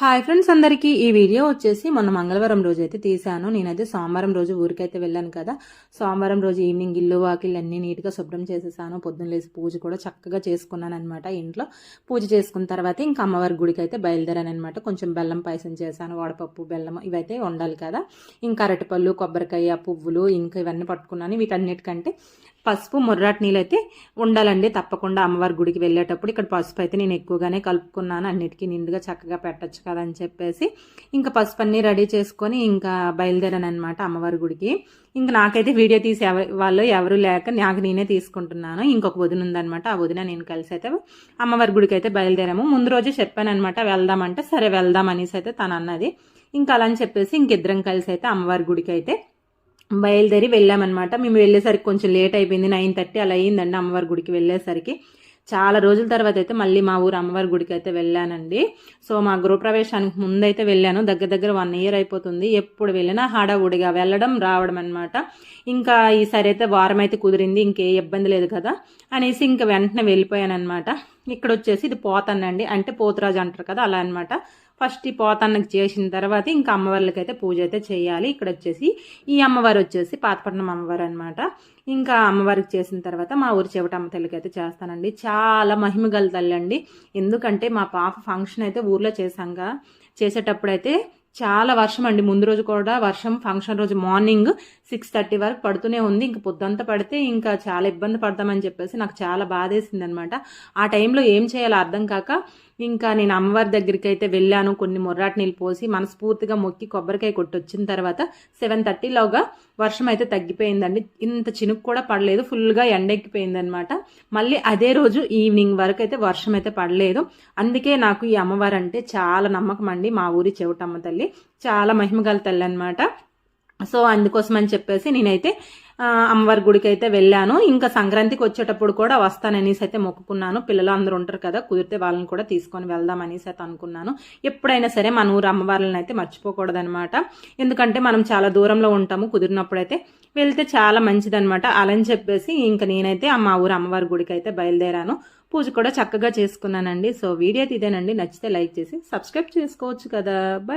Hi friends అందరికీ ఈ video వచ్చేసి మొన్న మంగళవారం రోజు అయితే తీశాను. నేనైతే సోమవారం రోజు ఊరికైతే వెళ్ళాను కదా. సోమవారం రోజు ఈవినింగ్ ఇల్లు వాకిళ్ళు అన్నీ నీట్గా శుభ్రం చేసేసాను. పొద్దున్న లేసి పూజ కూడా చక్కగా చేసుకున్నాను అనమాట ఇంట్లో. పూజ చేసుకున్న తర్వాత ఇంకా అమ్మవారి గుడికి అయితే బయలుదేరాను అనమాట కొంచెం బెల్లం పాయసం చేశాను వడపప్పు బెల్లం ఇవైతే ఉండాలి కదా. ఇంకా అరటిపళ్ళు కొబ్బరికాయ పువ్వులు ఇంకా ఇవన్నీ పట్టుకున్నాను. వీటన్నిటికంటే పసుపు ముర్రాటి నీళ్ళు అయితే ఉండాలండి. తప్పకుండా అమ్మవారి గుడికి వెళ్ళేటప్పుడు ఇక్కడ పసుపు అయితే నేను ఎక్కువగానే కలుపుకున్నాను. అన్నిటికీ నిండుగా చక్కగా పెట్టచ్చు కదా అని చెప్పేసి ఇంకా పసుపు అన్నీ రెడీ చేసుకొని ఇంకా బయలుదేరాను అనమాట అమ్మవారి గుడికి. ఇంకా నాకైతే వీడియో తీసి వాళ్ళు ఎవరు లేక నాకు నేనే తీసుకుంటున్నాను. ఇంకొక వదిన ఉందనమాట ఆ వదిన నేను కలిసి అయితే అమ్మవారి గుడికి అయితే బయలుదేరాము. ముందు రోజే చెప్పానమాట వెళ్దామంటే సరే వెళ్దాం అనేసి అయితే తను అన్నది ఇంకా అలా అని చెప్పేసి ఇంకిద్దరం కలిసి అయితే అమ్మవారి గుడికి అయితే బయలుదేరి వెళ్ళామన్నమాట. మేము వెళ్ళేసరికి కొంచెం లేట్ అయిపోయింది. నైన్ థర్టీ అలా అయ్యిందండి అమ్మవారి గుడికి వెళ్ళేసరికి. చాలా రోజుల తర్వాత అయితే మళ్ళీ మా ఊరు అమ్మవారి గుడికి అయితే వెళ్ళానండి. సో మా గృహప్రవేశానికి ముందైతే వెళ్ళాను. దగ్గర దగ్గర వన్ ఇయర్ అయిపోతుంది. ఎప్పుడు వెళ్ళినా హడావుడిగా వెళ్ళడం రావడం అనమాట ఇంకా ఈసారి అయితే వారం అయితే కుదిరింది. ఇంకే ఇబ్బంది లేదు కదా అనేసి ఇంకా వెంటనే వెళ్ళిపోయాను అనమాట ఇక్కడ వచ్చేసి ఇది పోతానండి అంటే పోతురాజు అంటారు కదా అలా అనమాట ఫస్ట్ ఈ పోతన్నకి చేసిన తర్వాత ఇంకా అమ్మవార్లకి అయితే పూజ అయితే చేయాలి. ఇక్కడ వచ్చేసి ఈ అమ్మవారు వచ్చేసి పాతపట్నం అమ్మవారు అనమాట ఇంకా అమ్మవారికి చేసిన తర్వాత మా ఊరి చెవిటమ్మ తల్లికి అయితే చేస్తానండి. చాలా మహిమ గల తల్లి అండి. ఎందుకంటే మా పాప ఫంక్షన్ అయితే ఊర్లో చేశాంగా. చేసేటప్పుడైతే చాలా వర్షం అండి. ముందు రోజు కూడా వర్షం ఫంక్షన్ రోజు మార్నింగ్ సిక్స్ థర్టీ వరకు పడుతూనే ఉంది. ఇంక పొద్దుంతా పడితే ఇంకా చాలా ఇబ్బంది పడతామని చెప్పేసి నాకు చాలా బాధేసింది అనమాట ఆ టైంలో ఏం చేయాలో అర్థం కాక ఇంకా నేను అమ్మవారి దగ్గరికి అయితే వెళ్ళాను. కొన్ని మొర్రాటి నీళ్ళు పోసి మనస్ఫూర్తిగా మొక్కి కొబ్బరికాయ కొట్టి వచ్చిన తర్వాత సెవెన్ థర్టీలోగా వర్షం అయితే తగ్గిపోయిందండి. ఇంత చినుకు కూడా పడలేదు. ఫుల్గా ఎండెక్కిపోయింది అనమాట మళ్ళీ అదే రోజు ఈవినింగ్ వరకు అయితే వర్షం అయితే పడలేదు. అందుకే నాకు ఈ అమ్మవారు అంటే చాలా నమ్మకం అండి. మా ఊరి చెవిటమ్మ తల్లి చాలా మహిమగల తల్లి అనమాట సో అందుకోసం అని చెప్పేసి నేనైతే అమ్మవారి గుడికి అయితే వెళ్ళాను. ఇంకా సంక్రాంతికి వచ్చేటప్పుడు కూడా వస్తాననేసి అయితే మొక్కుకున్నాను. పిల్లలు అందరూ ఉంటారు కదా కుదిరితే వాళ్ళని కూడా తీసుకొని వెళ్దాం అనేసి అయితే అనుకున్నాను. ఎప్పుడైనా సరే మన ఊరు అమ్మవార్లను అయితే మర్చిపోకూడదనమాట ఎందుకంటే మనం చాలా దూరంలో ఉంటాము కుదిరినప్పుడైతే వెళ్తే చాలా మంచిదనమాట అలా అని చెప్పేసి ఇంకా నేనైతే మా ఊరు అమ్మవారి గుడికి అయితే బయలుదేరాను. పూజ కూడా చక్కగా చేసుకున్నానండి. సో వీడియో ఇదేనండి. నచ్చితే లైక్ చేసి సబ్స్క్రైబ్ చేసుకోవచ్చు కదా. బాయ్